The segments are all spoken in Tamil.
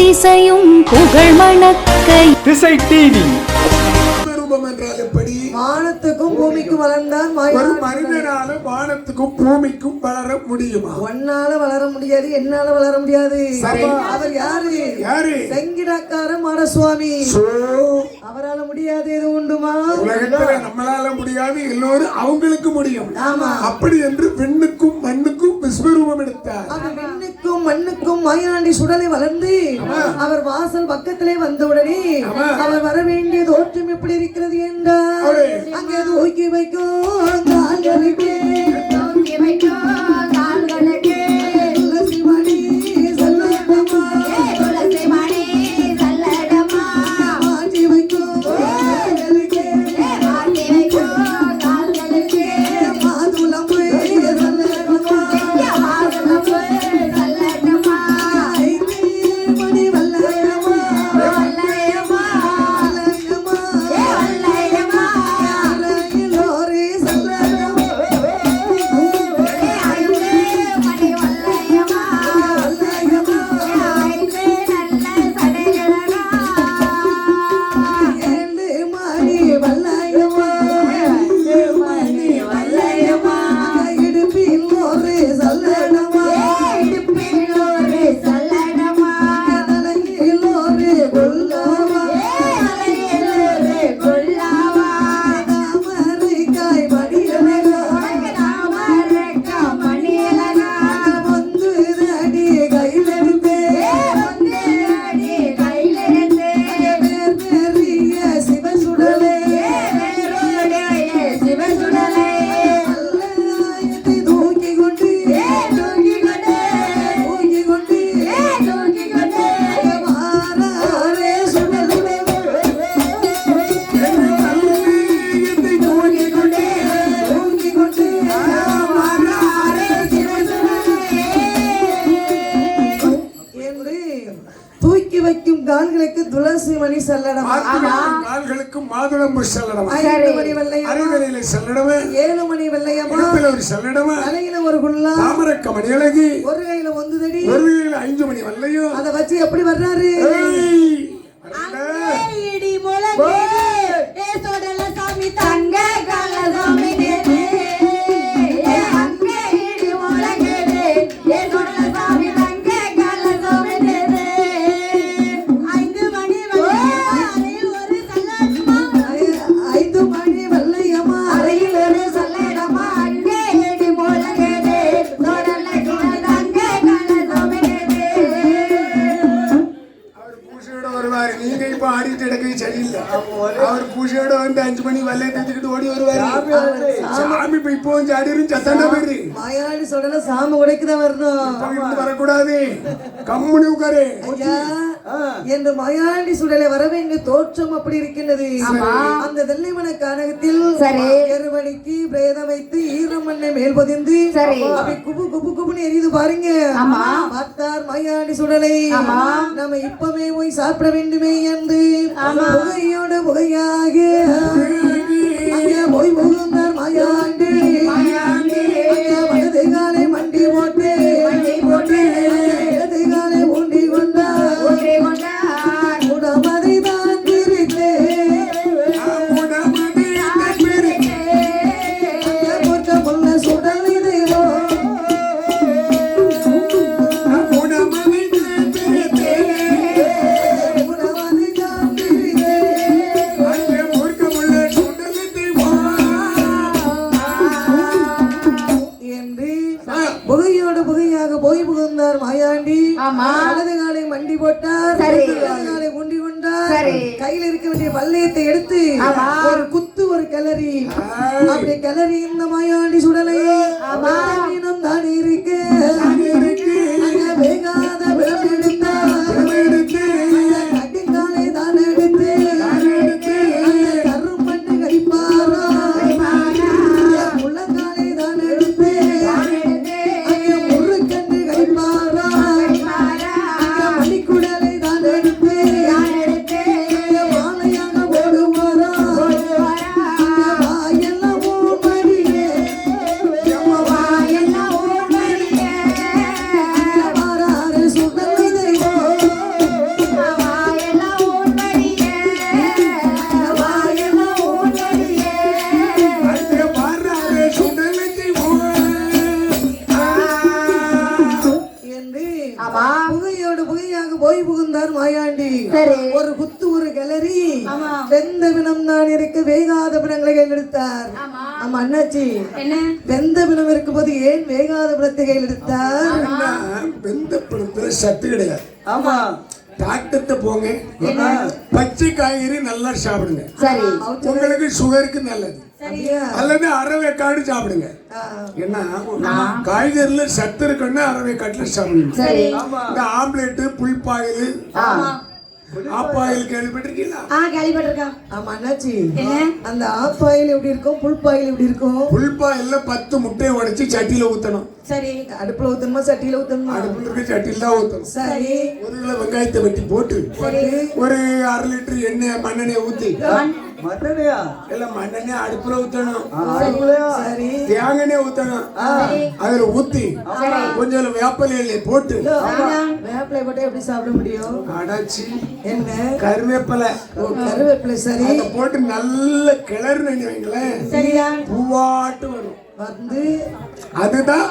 திசையும் புகழ் மணக்கை. திசை டிவி. ரூபம் என்றால் எப்படி? வானத்துக்கும் பூமிக்கும் வளர்ந்தான் ஒரு மனிதனால வானத்துக்கும் பூமிக்கும் வளர முடியுமா? ஒன்னால வளர முடியாது என்னால வளர முடியாது. அவர் யாரு? யாரு? செங்கிடாக்கார மாடசுவாமி. அவரால முடியாது எது உண்டுமா? உலகத்துல நம்மளால முடியாது எல்லோரும் அவங்களுக்கு முடியும். ஆமா. அப்படி என்று பெண்ணுக்கும் மண்ணுக்கும் விஸ்வரூபம் எடுத்தார். அந்த விண்ணுக்கும் மண்ணுக்கும் மாயாண்டி சுடலை வளர்ந்து அவர் வாசல் பக்கத்திலே வந்தவுடனே அவர் வர வேண்டிய தோற்றம் எப்படி இருக்கிறது என்றால் அவரே. அங்கே தூக்கி வைக்கும் கால்களுக்கு கால்களுக்கு துளசி மணி செல்லடம் கால்களுக்கு மாதுளம்பு செல்லடமா? ஐந்து மணி வெள்ளையம்மா அரைவரையில செல்லடமா? ஏழு மணி வெள்ளையம்மா இடுப்பில் ஒரு செல்லடமா? தலையில ஒரு குள்ளா தாமரக்க மணி அழகி? ஒரு கையில ஒந்துதடி ஒரு கையில ஐந்து மணி வல்லையும் அத வச்சு எப்படி வர்றாரு? இப்ப ஆடிட்டு எடுக்க சரியில்லை அவர் பூசையோட வந்து அஞ்சு மணி வல்லையை தூக்கிட்டு ஓடி வருவாரு சாமி இப்ப இப்போ ஜாடிரும் சத்தாண்டா போயிரு மாயாடி சொல்லல சாமி உடைக்குதான் வரணும் வரக்கூடாது கம்முனி உட்காரு என்று மயாண்டி சுடலை வர வேண்டிய தோற்றம் அப்படி இருக்கின்றது. அந்த வெள்ளைமன கானகத்தில் எருவடிக்கு பிரேதம் வைத்து ஈரம் மண்ணை மேல் பொதிந்து அப்படி குபு குபு குபுன்னு எரியுது பாருங்க. பார்த்தார் மயாண்டி சுடலை. நம்ம இப்பவே போய் சாப்பிட வேண்டுமே என்று புகையோட புகையாக அங்கே போய் புகுந்தார் மயாண்டி. வலது காலை மண்டி போட்டு கொண்டார் கையில் இருக்க வேண்டிய பல்லையத்தை எடுத்து ஒரு குத்து ஒரு கிளறி. அப்படி கிளறி இந்த மாயாண்டி சுடலை. தான் இருக்கு. சரி. ஒரு குத்து ஒரு கிளறி வெந்த பிணம் தான் இருக்க வேகாத பிணங்களை கையில் எடுத்தார் ஆமா அண்ணாச்சி. என்ன? வெந்த பிணம் இருக்கும்போது ஏன் வேகாத பிணத்தை கையில் எடுத்தார் வெந்த பழத்துல சத்து கிடையாது. ஆமா. டாக்டர்கிட்ட போங்க. பச்சை காய்கறி நல்லா சாப்பிடுங்க. சரி. உங்களுக்கு சுகருக்கு நல்லது? அல்லது அரவேக்காடு சாப்பிடுங்க. ஆ. ஏன்னா காய்கறில சத்து இருக்குன்னு அரவேக்காட்டுல சாப்பிடணும்? சரி. இந்த ஆம்லெட் புல்பாயில் ஆப்பாயில் கேள்விப்பட்டிருக்கீங்களா? ஆ கேள்விப்பட்டிருக்கேன் ஆமா அண்ணாச்சி என்ன? அந்த ஆப்பாயில் எப்படி இருக்கும்? புல்பாயில் எப்படி இருக்கும்? புல்பாயில பத்து முட்டையை உடைச்சு சட்டியில ஊத்தணும். சரி. அடுப்புல ஊத்தணுமா சட்டியில ஊத்தணுமா? அடுப்புல இருக்க சட்டியில தான் ஊத்தணும். சரி. ஒரு கிலோ வெங்காயத்தை வெட்டி போட்டு ஒரு அரை லிட்டர் எண்ணெய் மண்ணெண்ணெய் ஊத்தி மட்டனையா இல்ல மண்ணெண்ணெய் அடுப்புல ஊத்தணும். தேங்காய் ஊத்தணும். அதுல ஊத்தி கொஞ்சம் வேப்பலை இலையை போட்டு வேப்பிலை போட்டு எப்படி சாப்பிட முடியும்? அடைச்சி என்ன? கருவேப்பிலை. ஓ, கருவேப்பிலை சரி. அதை போட்டு நல்ல கிளறு வைங்களேன். சரியா? பூவாட்டு வரும். வந்து அதுதான்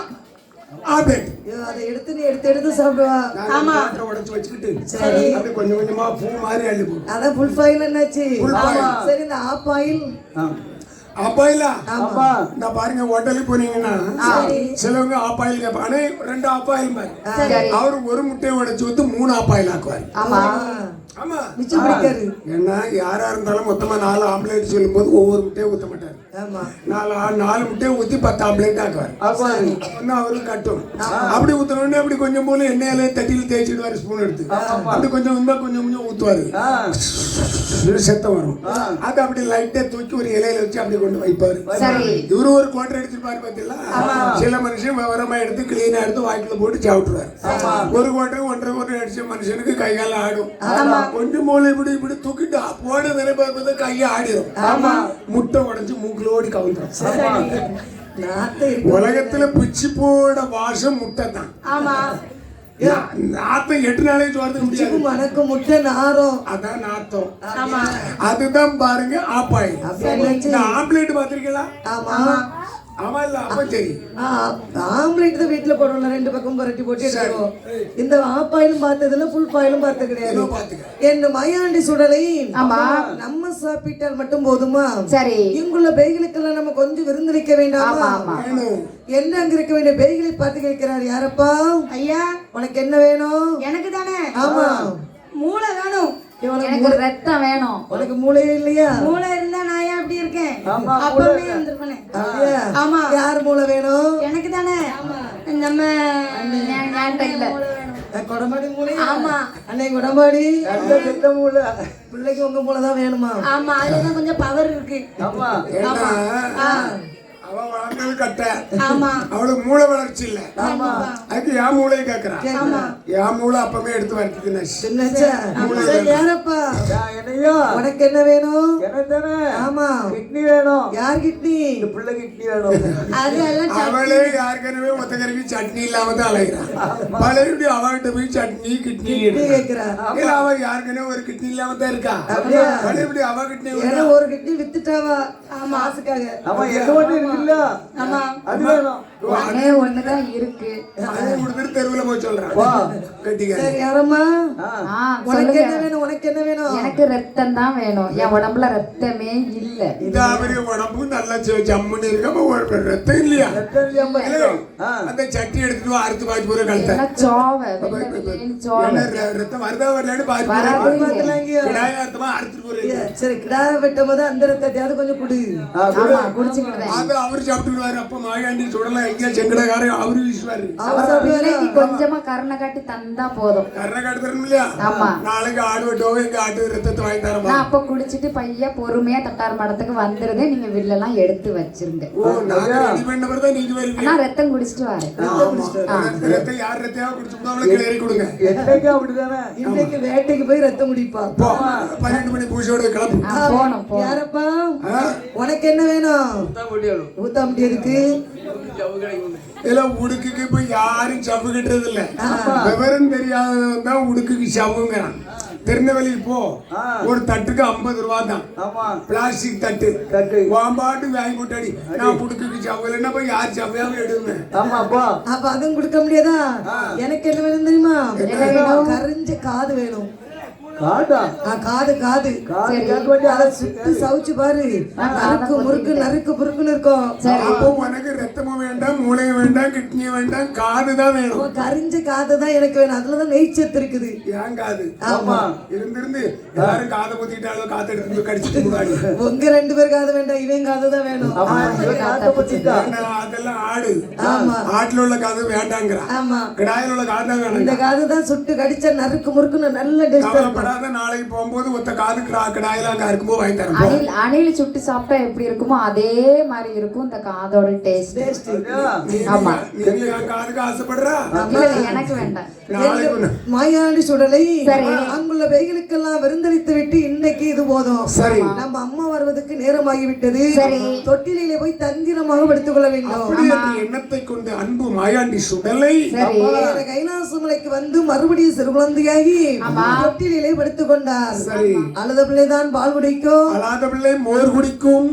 ஐயோ, அதை எடுத்து நீ எடுத்து எடுத்து சாப்பிடுவா ஆமா. உடைச்சு வச்சுக்கிட்டு சரி. அப்படி கொஞ்சம் கொஞ்சமா பூ மாதிரி அள்ளி அதான் ஃபுல் ஃபாயில் என்னாச்சு. சரி இந்த ஆப் ஆயில் அப்பாயிலா ஆமா. இந்த பாருங்க ஹோட்டலுக்கு போனீங்கன்னா சிலவங்க ஆப்பாயில் கேட்பாங்க. ஆனா ரெண்டு ஆப்பாயில் மாதிரி அவரு ஒரு முட்டையை உடைச்சு ஊத்து மூணு ஆப்பாயில் ஆக்குவாரு. ஆமா. ஏன்னா யாரா இருந்தாலும் மொத்தமா நாலு ஆம்லேட் சொல்லும் போது ஒவ்வொரு முட்டையை ஊத்த மாட்டாரு. நாலு ஆ- நாலு முட்டையை ஊத்தி பத்து ஆம்லேட் ஆக்குவாரு. ஒன்னு அவருக்கு கட்டும். அப்படி ஊத்தணும்னு அப்படி கொஞ்சம் போல எண்ணெயில தட்டியில் தேய்ச்சிடுவாரு ஸ்பூன் எடுத்து. அப்படி கொஞ்சம் கொஞ்சமா கொஞ்சம் கொஞ்சம் ஊத்துவாரு. செத்தம் வரும். அது அப்படி லைட்டா தூக்கி ஒரு இலையில வச்சு அப்படி கொண்டு வைப்பாரு. சரி. இவரு ஒரு குவார்டர் எடுத்துப்பாரு பாத்தீங்களா? சில மனுஷன் விவரமா எடுத்து கிளீனா எடுத்து வாய்க்குள்ள போட்டு சாப்பிட்டுருவாரு. ஒரு குவார்டர் ஒன்றரை குவார்டர் அடிச்ச மனுஷனுக்கு கை கால ஆடும் கொஞ்சம் போல இப்படி இப்படி தூக்கிட்டு போட நிறைய கையை ஆடிடும் முட்டை உடைஞ்சு மூக்குல ஓடி கவுந்துரும் உலகத்துல பிச்சு போட வாசம் முட்டை தான் ஆமா நாத்தம் எட்டு நாளைக்கு வரதுக்கு முடியாது. மணக்கும் முட்டை நாரம். அதான் நாத்தம். ஆமா. அதுதான் பாருங்க ஆப்பாய். ஆம்லேட் பாத்திருக்கீங்களா ஆமா. ஆமா இல்ல அப்ப சரி. ஆம்லேட் தான் வீட்டுல போடுவோம்ல ரெண்டு பக்கம் புரட்டி போட்டு எடுத்துருவோம் இந்த ஆப்பாயிலும் பார்த்ததுல ஃபுல் பாயிலும் பார்த்து கிடையாது. என் மயாண்டி சுடலை ஆமா. நம்ம சாப்பிட்டால் மட்டும் போதுமா? சரி. இங்குள்ள பேய்களுக்கெல்லாம் நம்ம கொஞ்சம் விருந்தளிக்க வேண்டாமா? என்ன அங்க இருக்க வேண்டிய பேய்களை பார்த்து கேட்கிறார் யாரப்பா? ஐயா. உனக்கு என்ன வேணும்? எனக்கு தானே. ஆமா. மூளை வேணும். எனக்கு ரத்தம் வேணும். உனக்கு மூளையே இல்லையா? மூளை இருந்தா நான் இருக்கேன் அப்பவே வந்திருப்பேனே? ஆமா. யார் மூளை வேணும்? எனக்கு தானே. நம்ம கொடமாடி மூளை ஆமா. அன்னை திட்டமுள்ள பிள்ளைக்கு உங்க மூளை தான் வேணுமா? ஆமா அதுதான் கொஞ்சம் பவர் இருக்கு. ஆமா. ஏன்னா அவ வளர்ந்தது கட்ட. ஆமா. அவளுக்கு மூளை வளர்ச்சி இல்ல. அதுக்கு என் மூளையை கேக்குறான். என் மூளை அப்பவே எடுத்து என்னையா? உனக்கு என்ன வேணும்? ஆமா. கிட்னி வேணும். யார் கிட்னி? இந்த பிள்ளை கிட்னி வேணும். அவளே யாருக்கனவே ஒத்தக்கறிக்கு சட்னி இல்லாம தான் அலைகிறான் பழையபடி அவகிட்ட போய் சட்னி கிட்னி இல்ல அவ யாருக்கனவே ஒரு கிட்னி இல்லாம தான் இருக்கா? பழையபடி அவ கிட்னி ஒரு கிட்னி வித்துட்டாவா? மாசுக்காக ஆமா எங்க மட்டும் இருக்குல்ல ஆமா அது ஒண்ணே ஒண்ணுதான் இருக்கு. கொடுத்துட்டு தெருவுல போய் சொல்றான். கட்டிக்க சரி யாரம்மா? ஆ, உனக்கு என்ன வேணும்? உனக்கு என்ன வேணும்? எனக்கு ரத்தம் தான் வேணும். என் உடம்புல ரத்தமே இல்ல. இந்த பெரிய உடம்பு நல்லா ஜம்முன்னு இருக்காம ஒரு ரத்தம் இல்லையா? இல்ல, அந்த சட்டி எடுத்துட்டு வா, அறுத்து பாய்ச்சி போற கழுத்த. சோவை? ரத்தம் வருதா வரலான்னு கிடாய அர்த்தமா அறுத்துட்டு போறேன் சரி கிடா வெட்டும் போது அந்த ரத்தத்தையாவது கொஞ்சம் குடு. அது அவரு சாப்பிட்டுருவாரு அப்ப மாயாண்டி சுடலாம் அவரு வீசுவாரு. கொஞ்சமா கருணை காட்டி தந்தா போதும். கரண இல்லையா ஆமா. நாளைக்கு ஆடு வெட்டோ எங்க ஆட்டு ரத்தத்தை வாங்கி தரமா நான் அப்ப குடிச்சிட்டு பையன் பொறுமையா தட்டார் மடத்துக்கு வந்துருங்க நீங்க வில்லெல்லாம் எடுத்து வச்சிருங்க. நான் ரத்தம் குடிச்சிட்டு வரேன். ரத்தம் யார் ரத்தையா குடிச்சு அவளை கிளறி கொடுங்க. என்னைக்கும் அப்படிதானே இன்னைக்கு வேட்டைக்கு போய் ரத்தம் குடிப்பா. பன்னெண்டு மணி பூஜையோட கிளம்பு. போனோம் யாரப்பா? உனக்கு என்ன வேணும்? ஊத்தாம்பட்டி எதுக்கு? இல்ல உடுக்குக்கு இப்ப யாரும் சவ்வு கட்டுறது இல்ல விவரம் தெரியாதவன் தான் உடுக்குக்கு சவ்வுங்கிறான். திருநெல்வேலி போ. ஒரு தட்டுக்கு ஐம்பது ரூபா தான். ஆமா. பிளாஸ்டிக் தட்டு. தட்டு. வாம்பாட்டு வாங்கி போட்டாடி நான் உடுக்குக்கு சவ்வு இல்லைன்னா போய் யார் சவ்வையாவது எடுங்க. ஆமாப்பா அப்ப. அதுவும் கொடுக்க முடியாதா? எனக்கு என்ன வேணும் தெரியுமா? கரிஞ்ச காது வேணும். காடா. காது காது காது சரி. கேட்க வேண்டிய அதை அரசு சுட்டு சவுச்சு பாரு. நறுக்கு முறுக்கு நறுக்கு புறுக்குன்னு இருக்கும். அப்போ உனக்கு ரத்தமும் வேண்டாம் மூளையும் வேண்டாம் கிட்னியும் வேண்டாம் காது தான் வேணும். கரிஞ்ச காது தான் எனக்கு வேணும். அதுலதான் நெய் சத்து இருக்குது. ஏன் காது ஆமா. இருந்திருந்து எல்லாரும் காதை குத்திட்டாலும் காத்து எடுத்து கடிச்சிட்டு போறாங்க உங்க ரெண்டு பேர் காது வேண்டாம் இவன் காது தான் வேணும். பத்திட்டா. அதெல்லாம் ஆடு. ஆமா. ஆட்டுல உள்ள காது வேண்டாங்கிறா. ஆமா. கிடாயில உள்ள காது தான் இந்த வேணும் காது தான் சுட்டு கடிச்சா நறுக்கு முறுக்குன்னு நல்ல டேஸ்டா கவலைப்படாத நாளைக்கு போகும்போது ஒத்த காது கிடா கிடாயில அங்க இருக்கும்போது வாங்கி தரேன். அணில் அணில் சுட்டு சாப்பிட்டா எப்படி இருக்குமோ அதே மாதிரி இருக்கும் இந்த காதோட டேஸ்ட் ஆமா. காதுக்கு ஆசைப்படுறா? எனக்கு வேண்டாம். மாயாண்டி சுடலை. சரி. அங்குள்ள வெயிலுக்கெல்லாம் விருந்தளித்து விட்டு இன்னைக்கு இது போதும். சரி. நம்ம அம்மா வருவதற்கு நேரமாகி விட்டது சரி. தொட்டிலே போய் தந்திரமாக படுத்துக் கொள்ள வேண்டும். எண்ணத்தை கொண்டு அன்பு மாயாண்டி சுடலை. சரி. வேற கைலாச மலைக்கு வந்து மறுபடியும் சிறு குழந்தையாகி தொட்டிலே படுத்துக் கொண்டார் சரி அழுத பிள்ளைதான் பால் குடிக்கும் அழாத பிள்ளை மோர் குடிக்கும்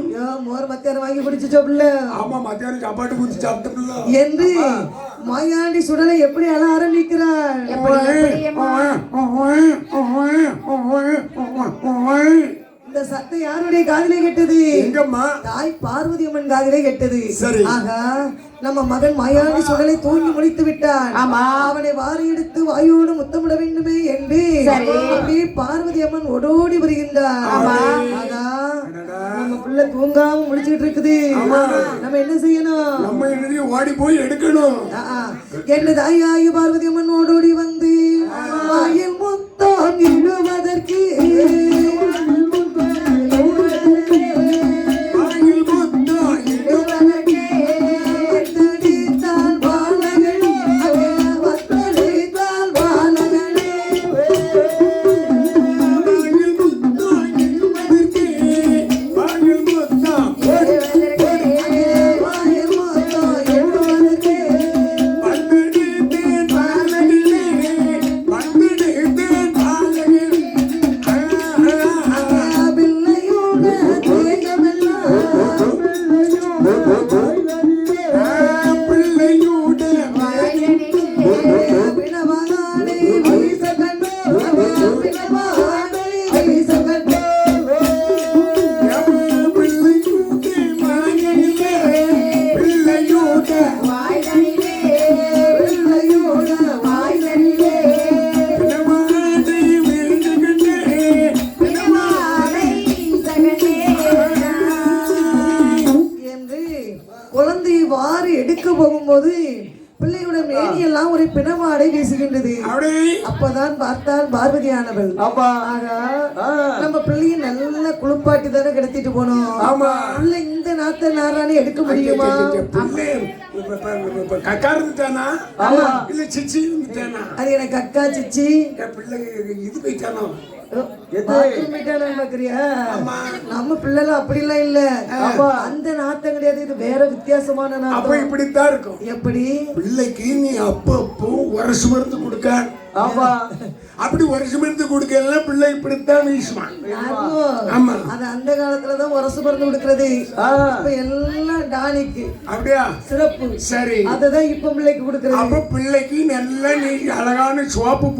மோர் மத்தியானம் வாங்கி குடிச்சுச்சோ பிள்ளை ஆமா மத்தியானம் சாப்பாட்டு குடிச்சு சாப்பிட்ட பிள்ளை என்று மாயாண்டி சுடலை எப்படி அழ ஆரம்பிக்கிறார் இந்த சத்தம் யாருடைய காதிலே கேட்டது? எங்கம்மா? தாய் பார்வதி அம்மன் காதிலே கேட்டது. சரி. ஆகா நம்ம மகன் மாயாண்டி சுடலை தூங்கி முடித்து விட்டான். ஆமா. அவனை வாரி எடுத்து வாயோடு முத்தமிட வேண்டுமே என்று சரி. அப்படியே பார்வதி அம்மன் ஓடோடி வருகின்றார். ஆகா நம்ம பிள்ளை தூங்காம முடிச்சுட்டு இருக்குது. நம்ம என்ன செய்யணும்? நம்ம என்னடி ஓடி போய் எடுக்கணும். என்று தாயாயு பார்வதி அம்மன் ஓடோடி வந்து வாரி எடுக்க போகும்போது பிள்ளையோட மேனியெல்லாம் ஒரு பிணமாடை வீசுகின்றது. அப்பதான் பார்த்தால் பார்வதியானவள். ஆகா ஆ. நம்ம பிள்ளைய நல்லா குளிப்பாட்டி தானே கிடத்திட்டு போனோம். ஆமா. பிள்ளை இந்த நாத்த நாரானே எடுக்க முடியுமா? கக்கா இருந்துட்டானா? இல்ல சிச்சி இருந்துட்டானா? அது எனக்கு அக்கா சிச்சி. பிள்ளை இது போயிட்டானோ? நம்ம பிள்ளைலாம் அப்படிலாம் இல்ல. அந்த நாத்தம் கிடையாது. இது வேற வித்தியாசமான நாத்தம். இப்படித்தான் இருக்கும். எப்படி? பிள்ளைக்கு நீ அப்பப்போ வருஷம் மருந்து கொடுக்க. ஆமா. அப்படி வருஷம் மருந்து கொடுக்கல பிள்ளை இப்படித்தான் வீசுவான். ஆமா. அது அந்த காலத்துலதான் உரசு மருந்து கொடுக்கறது. இப்ப எல்லாம் டானிக்கு. அப்படியா? சிறப்பு. சரி. அததான் இப்ப பிள்ளைக்கு கொடுக்கறது. அப்ப பிள்ளைக்கு நல்ல நீ அழகான சோப்பு